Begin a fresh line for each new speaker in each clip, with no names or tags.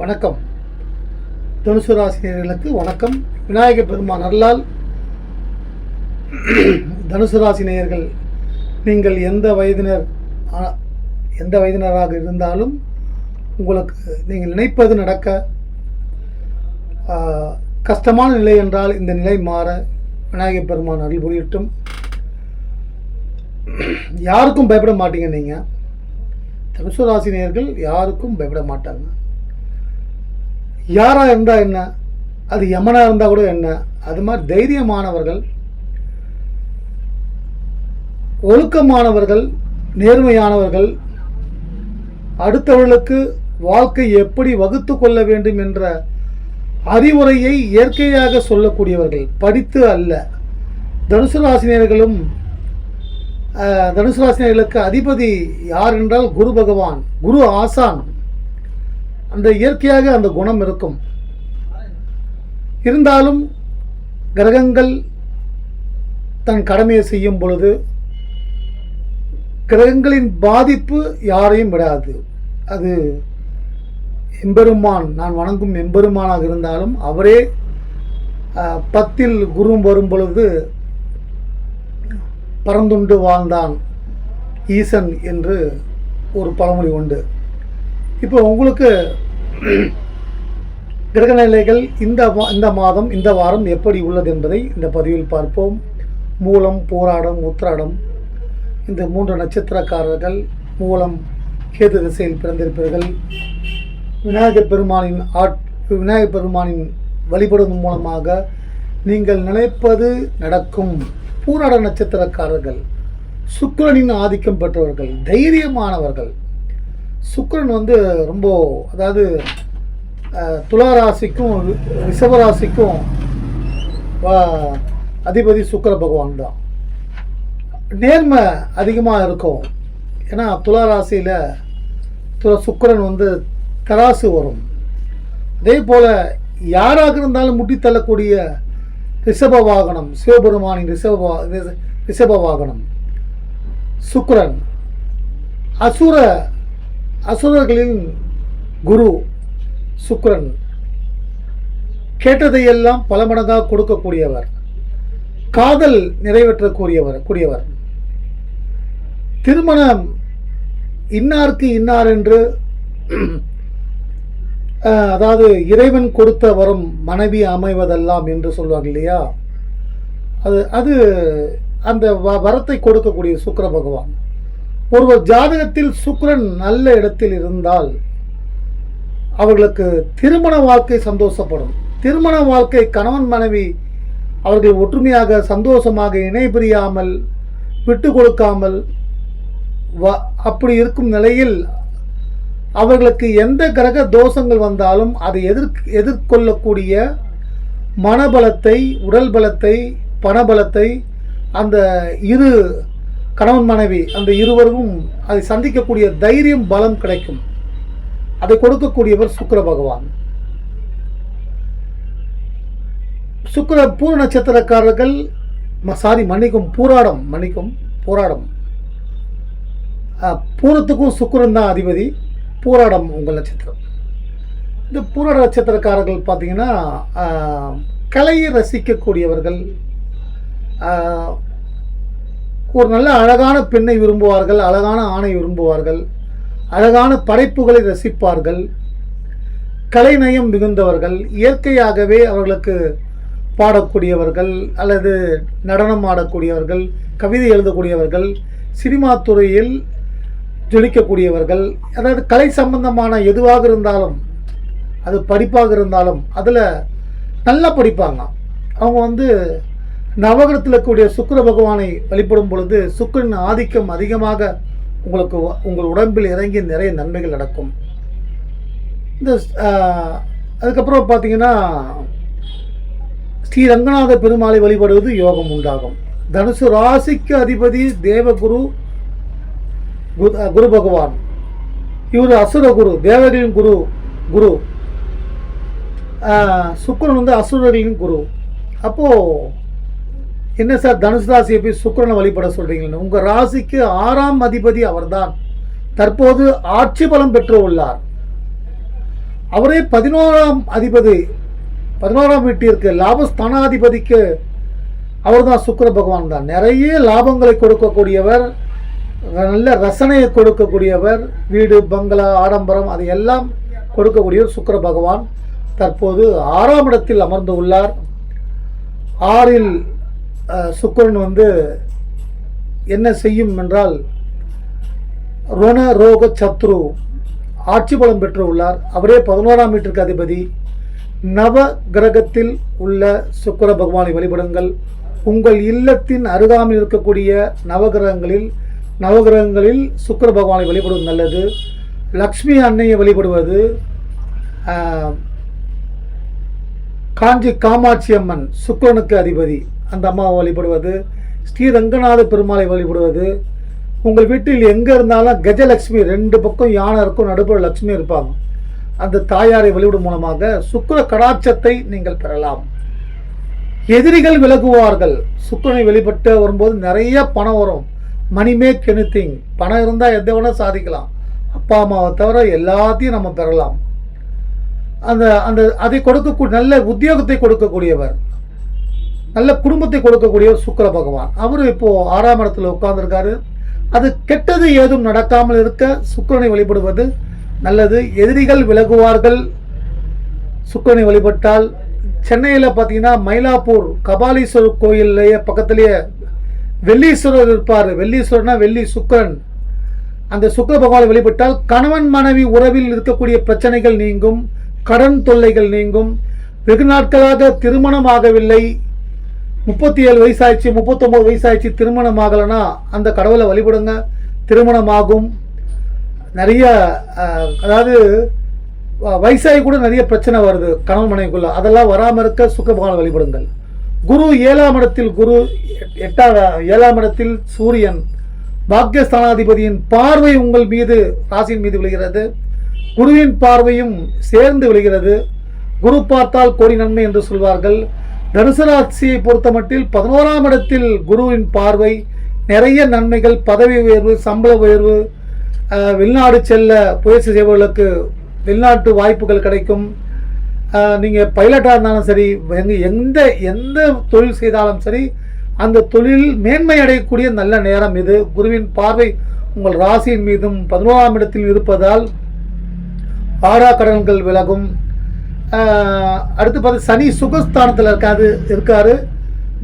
வணக்கம். தனுசு ராசினியர்களுக்கு வணக்கம். விநாயக பெருமான் அருளால் தனுசு ராசினியர்கள் நீங்கள் எந்த வயதினர் எந்த வயதினராக இருந்தாலும் உங்களுக்கு நீங்கள் நினைப்பது நடக்க கஷ்டமான நிலை என்றால் இந்த நிலை மாற விநாயகர் பெருமான் அருள் புரியட்டும். யாருக்கும் பயப்பட மாட்டீங்க நீங்கள் தனுசு ராசி யாருக்கும் பயப்பட மாட்டாங்க. யாராக இருந்தால் என்ன? அது யமனாக இருந்தால் கூட என்ன? அது மாதிரி தைரியமானவர்கள் ஒழுக்கமானவர்கள் நேர்மையானவர்கள் அடுத்தவர்களுக்கு வாழ்க்கை எப்படி வகுத்து கொள்ள வேண்டும் என்ற அறிவுரையை இயற்கையாக சொல்லக்கூடியவர்கள் படித்து அல்ல. தனுசு ராசினியர்களும் தனுசு ராசினியர்களுக்கு அதிபதி யார் என்றால் குரு பகவான் குரு ஆசான். அந்த இயற்கையாக அந்த குணம் இருக்கும். இருந்தாலும் கிரகங்கள் தன் கடமையை செய்யும் பொழுது கிரகங்களின் பாதிப்பு யாரையும் விடாது. அது எம்பெருமான் நான் வணங்கும் எம்பெருமானாக இருந்தாலும் அவரே பத்தில் குரு வரும் பொழுது பறந்துண்டு வாழ்ந்தான் ஈசன் என்று ஒரு பழமொழி உண்டு. இப்போ உங்களுக்கு கிரகநிலைகள் இந்த மா- இந்த மாதம் இந்த வாரம் எப்படி உள்ளது என்பதை இந்த பதிவில் பார்ப்போம். மூலம் போராடம் உத்திராடம் இந்த மூன்று நட்சத்திரக்காரர்கள் மூலம் கேது திசையில் பிறந்திருப்பீர்கள் விநாயகர் பெருமானின் ஆட் விநாயகர் பெருமானின் வழிபடுவதன் மூலமாக நீங்கள் நினைப்பது நடக்கும். பூராட நட்சத்திரக்காரர்கள் சுக்கிரனின் ஆதிக்கம் பெற்றவர்கள் தைரியமானவர்கள் சுக்கிரன் வந்து ரொம்ப அதாவது துளாராசிக்கும் ரிஷபராசிக்கும் வ- அதிபதி சுக்கிர பகவான் தான். நேர்மை அதிகமாக இருக்கும். ஏன்னா துளாராசியில் ராசியில் சுக்கரன் சுக்கிரன் வந்து தராசு வரும். அதே போல் யாராக இருந்தாலும் முட்டி தள்ளக்கூடிய ரிஷப வாகனம் சிவபெருமானின் ரிஷப ரிஷப வாகனம் சுக்கிரன். அசுர அசுரர்களின் குரு சுக்ரன் கேட்டதையெல்லாம் பல மடங்காக கொடுக்கக்கூடியவர். காதல் நிறைவேற்றக்கூடியவர் கூடியவர். திருமணம் இன்னாருக்கு இன்னார் என்று அதாவது இறைவன் கொடுத்த வரும் மனைவி அமைவதெல்லாம் என்று சொல்வாங்க இல்லையா? அது அது அந்த வ- வரத்தை கொடுக்கக்கூடிய சுக்கிர பகவான். ஒருவர் ஜாதகத்தில் சுக்கரன் நல்ல இடத்தில் இருந்தால் அவர்களுக்கு திருமண வாழ்க்கை சந்தோஷப்படும். திருமண வாழ்க்கை கணவன் மனைவி அவர்கள் ஒற்றுமையாக சந்தோஷமாக இணை பிரியாமல் விட்டு கொடுக்காமல் வ- அப்படி இருக்கும் நிலையில் அவர்களுக்கு எந்த கிரக தோஷங்கள் வந்தாலும் அதை எதிர் எதிர்கொள்ளக்கூடிய மனபலத்தை உடல் பலத்தை பணபலத்தை அந்த இரு கணவன் மனைவி அந்த இருவரும் அதை சந்திக்கக்கூடிய தைரியம் பலம் கிடைக்கும். அதை கொடுக்கக்கூடியவர் சுக்கர பகவான். சுக்கர பூர நட்சத்திரக்காரர்கள் சாரி மன்னிக்கும் பூராடம் மன்னிக்கும் போராடம். பூரத்துக்கும் சுக்கரன் தான் அதிபதி பூராடம் உங்கள் நட்சத்திரம். இந்த பூராட நட்சத்திரக்காரர்கள் பார்த்தீங்கன்னா கலையை ரசிக்கக்கூடியவர்கள் ஒரு நல்ல அழகான பெண்ணை விரும்புவார்கள் அழகான ஆணை விரும்புவார்கள் அழகான படைப்புகளை ரசிப்பார்கள் கலைநயம் மிகுந்தவர்கள் இயற்கையாகவே அவர்களுக்கு பாடக்கூடியவர்கள் அல்லது நடனம் ஆடக்கூடியவர்கள் கவிதை எழுதக்கூடியவர்கள் சினிமா துறையில் ஜொலிக்கக்கூடியவர்கள் அதாவது கலை சம்பந்தமான எதுவாக இருந்தாலும் அது படிப்பாக இருந்தாலும் அதில் நல்லா படிப்பாங்க. அவங்க வந்து நவகிரகத்தில் இருக்கக்கூடிய சுக்கர பகவானை வழிபடும் பொழுது சுக்கிரன் ஆதிக்கம் அதிகமாக உங்களுக்கு உங்கள் உடம்பில் இறங்கி நிறைய நன்மைகள் நடக்கும். இந்த அதுக்கப்புறம் பார்த்தீங்கன்னா ஸ்ரீ ரங்கநாத பெருமாளை வழிபடுவது யோகம் உண்டாகும். தனுசு ராசிக்கு அதிபதி தேவகுரு குரு பகவான். இவர் அசுர குரு தேவர்களின் குரு குரு. சுக்கரன் வந்து அசுரர்களின் குரு. அப்போது என்ன சார் தனுசு ராசியை போய் சுக்கரனை வழிபட சொல்கிறீங்கன்னு உங்கள் ராசிக்கு ஆறாம் அதிபதி அவர்தான். தற்போது ஆட்சி பலம் பெற்று உள்ளார் அவரே பதினோராம் அதிபதி பதினோராம் வீட்டிற்கு லாபஸ்தானாதிபதிக்கு அவர் தான் சுக்கர பகவான் தான். நிறைய லாபங்களை கொடுக்கக்கூடியவர் நல்ல ரசனையை கொடுக்கக்கூடியவர் வீடு பங்களா ஆடம்பரம் அதை எல்லாம் கொடுக்கக்கூடியவர் சுக்கர பகவான் தற்போது ஆறாம் இடத்தில் அமர்ந்து உள்ளார் ஆறில் சுக்கிரன் வந்து என்ன செய்யும் என்றால் ரோண ரோக சத்ரு ஆட்சி பலம் பெற்று உள்ளார் அவரே பதினோராம் வீட்டிற்கு அதிபதி. நவ கிரகத்தில் உள்ள சுக்கர பகவானை வழிபடுங்கள். உங்கள் இல்லத்தின் அருகாமையில் இருக்கக்கூடிய நவகிரகங்களில் நவகிரகங்களில் சுக்கர பகவானை வழிபடுவது நல்லது. லக்ஷ்மி அன்னையை வழிபடுவது காஞ்சி காமாட்சி அம்மன் சுக்கிரனுக்கு அதிபதி. அந்த அம்மாவை வழிபடுவது ஸ்ரீ ரங்கநாத பெருமாளை வழிபடுவது. உங்கள் வீட்டில் எங்கே இருந்தாலும் கஜலட்சுமி ரெண்டு பக்கம் யானை இருக்கும் நடுப்புற லட்சுமி இருப்பாங்க. அந்த தாயாரை வழிபடும் மூலமாக சுக்கிர கடாட்சத்தை நீங்கள் பெறலாம். எதிரிகள் விலகுவார்கள். சுக்கிரனை வெளிப்பட்டு வரும்போது நிறைய பணம் வரும். மணி மேக் எனிதிங் பணம் இருந்தால் எதை வேணால் சாதிக்கலாம். அப்பா அம்மாவை தவிர எல்லாத்தையும் நம்ம பெறலாம். அந்த அந்த அதை கொடுக்கக்கூடிய நல்ல உத்தியோகத்தை கொடுக்கக்கூடியவர். நல்ல குடும்பத்தை கொடுக்கக்கூடிய சுக்கிர பகவான். அவரும் இப்போ ஆறாம் இடத்துல உட்கார்ந்துருக்காரு. அது கெட்டது ஏதும் நடக்காமல் இருக்க சுக்கிரனை வழிபடுவது நல்லது. எதிரிகள் விலகுவார்கள். சுக்கிரனை வழிபட்டால் சென்னையில் பார்த்தீங்கன்னா மயிலாப்பூர் கபாலீஸ்வரர் கோயில்லையே பக்கத்துலேயே வெள்ளீஸ்வரர் இருப்பார். வெள்ளீஸ்வரர்னா வெள்ளி சுக்கிரன். அந்த சுக்கிர பகவானை வழிபட்டால் கணவன் மனைவி உறவில் இருக்கக்கூடிய பிரச்சனைகள் நீங்கும் கடன் தொல்லைகள் நீங்கும். வெகு நாட்களாக திருமணம் ஆகவில்லை. முப்பத்தி ஏழு வயசாயிடுச்சு முப்பத்தொம்போது வயசாயிடுச்சு திருமணம் ஆகலைன்னா அந்த கடவுளை வழிபடுங்க. திருமணமாகும் நிறைய அதாவது வ- வயசாகி கூட நிறைய பிரச்சனை வருது கணவன் மனைவிக்குள்ள. அதெல்லாம் வராமல் இருக்க சுக்கபகவான வழிபடுங்கள். குரு ஏழாம் இடத்தில் குரு எட்- எட்டாவது ஏழாம் இடத்தில் சூரியன். பாக்கியஸ்தானாதிபதியின் பார்வை உங்கள் மீது ராசியின் மீது விழுகிறது. குருவின் பார்வையும் சேர்ந்து விழுகிறது. குரு பார்த்தால் கோடி நன்மை என்று சொல்வார்கள். தனுசு பொறுத்தமட்டில் பதினோராம் இடத்தில் குருவின் பார்வை நிறைய நன்மைகள் பதவி உயர்வு சம்பள உயர்வு வெளிநாடு செல்ல முயற்சி செய்பவர்களுக்கு வெளிநாட்டு வாய்ப்புகள் கிடைக்கும். நீங்கள் பைலட்டாக இருந்தாலும் சரி எங்கே எந்த எந்த தொழில் செய்தாலும் சரி அந்த தொழில் மேன்மை அடையக்கூடிய நல்ல நேரம் இது. குருவின் பார்வை உங்கள் ராசியின் மீதும் பதினோராம் இடத்தில் இருப்பதால் ஆறா கடன்கள் விலகும். அடுத்து பார்த்து சனி சுகஸ்தானத்தில் இருக்காது இருக்காரு.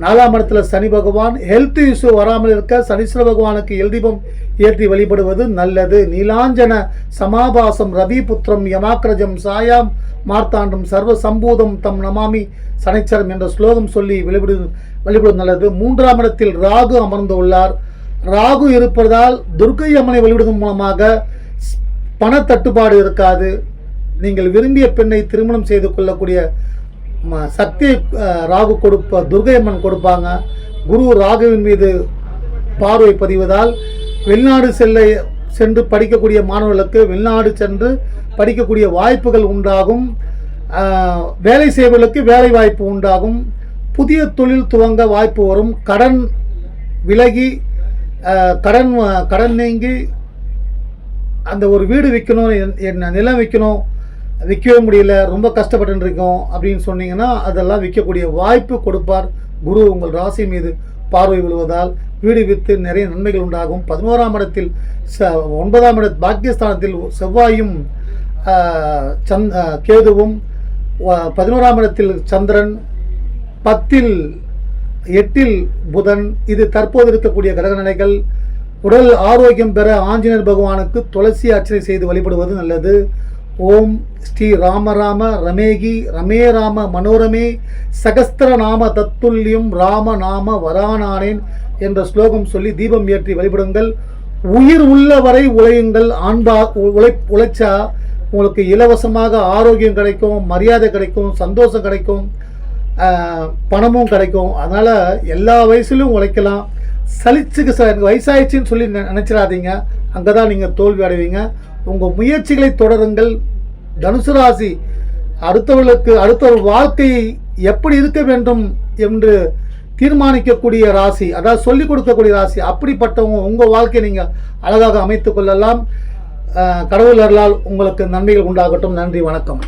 நாலாம் இடத்துல சனி பகவான். ஹெல்த் இஷ்யூ வராமல் இருக்க சனீஸ்வர பகவானுக்கு எல்தீபம் ஏற்றி வழிபடுவது நல்லது. நீலாஞ்சன சமாபாசம் ரவி புத்திரம் யமாக்கிரஜம் சாயாம் மார்த்தாண்டம் சர்வ சம்பூதம் தம் நமாமி சனைச்சரம் என்ற ஸ்லோகம் சொல்லி வழிபடு வழிபடுவது நல்லது. மூன்றாம் இடத்தில் ராகு அமர்ந்து உள்ளார். ராகு இருப்பதால் துர்க்கை அம்மனை வழிபடுவதன் மூலமாக ஸ்- பணத்தட்டுப்பாடு இருக்காது. நீங்கள் விரும்பிய பெண்ணை திருமணம் செய்து கொள்ளக்கூடிய ம- சக்தியை ராகு கொடுப்ப துர்கையம்மன் கொடுப்பாங்க. குரு ராகுவின் மீது பார்வை பதிவதால் வெளிநாடு செல்ல சென்று படிக்கக்கூடிய மாணவர்களுக்கு வெளிநாடு சென்று படிக்கக்கூடிய வாய்ப்புகள் உண்டாகும். வேலை செய்வர்களுக்கு வேலை வாய்ப்பு உண்டாகும். புதிய தொழில் துவங்க வாய்ப்பு வரும். கடன் விலகி கடன் கடன் நீங்கி அந்த ஒரு வீடு விற்கணும் என்- என்ன நிலம் விற்கணும். விற்கவே முடியல ரொம்ப கஷ்டப்பட்டு இருக்கோம் அப்படின்னு சொன்னீங்கன்னா அதெல்லாம் விற்கக்கூடிய வாய்ப்பு கொடுப்பார் குரு. உங்கள் ராசி மீது பார்வை விழுவதால் வீடு விற்று நிறைய நன்மைகள் உண்டாகும். பதினோராம் இடத்தில் ச ஒன்பதாம் இட பாக்கியஸ்தானத்தில் செவ்வாயும் சந்த் கேதுவும் பதினோராம் இடத்தில் சந்திரன் பத்தில் எட்டில் புதன். இது தற்போது இருக்கக்கூடிய கிரக நிலைகள். உடல் ஆரோக்கியம் பெற ஆஞ்சநேயர் பகவானுக்கு துளசி அர்ச்சனை செய்து வழிபடுவது நல்லது. ஓம் ஸ்ரீ ராம ராம ரமேகி ரமே ராம மனோரமே சகஸ்திர நாம தத்துல்யம் ராம நாம வரானானேன் என்ற ஸ்லோகம் சொல்லி தீபம் ஏற்றி வழிபடுங்கள். உயிர் உள்ளவரை உழையுங்கள். ஆண்பா உழை உழைச்சா உங்களுக்கு இலவசமாக ஆரோக்கியம் கிடைக்கும் மரியாதை கிடைக்கும் சந்தோஷம் கிடைக்கும் பணமும் கிடைக்கும். அதனால் எல்லா வயசுலையும் உழைக்கலாம். சலிச்சுக்கு சார் எனக்கு வயசாயிடுச்சின்னு சொல்லி நெ- அங்கே தான் நீங்கள் தோல்வி அடைவீங்க. உங்கள் முயற்சிகளை தொடருங்கள். தனுசு ராசி அடுத்தவர்களுக்கு அடுத்தவர் வாழ்க்கையை எப்படி இருக்க வேண்டும் என்று தீர்மானிக்கக்கூடிய ராசி அதாவது சொல்லிக் கொடுக்கக்கூடிய ராசி அப்படிப்பட்டவங்க உங்கள் வாழ்க்கையை நீங்கள் அழகாக அமைத்துக் கொள்ளலாம். கடவுள் அருளால் உங்களுக்கு நன்மைகள் உண்டாகட்டும். நன்றி வணக்கம்.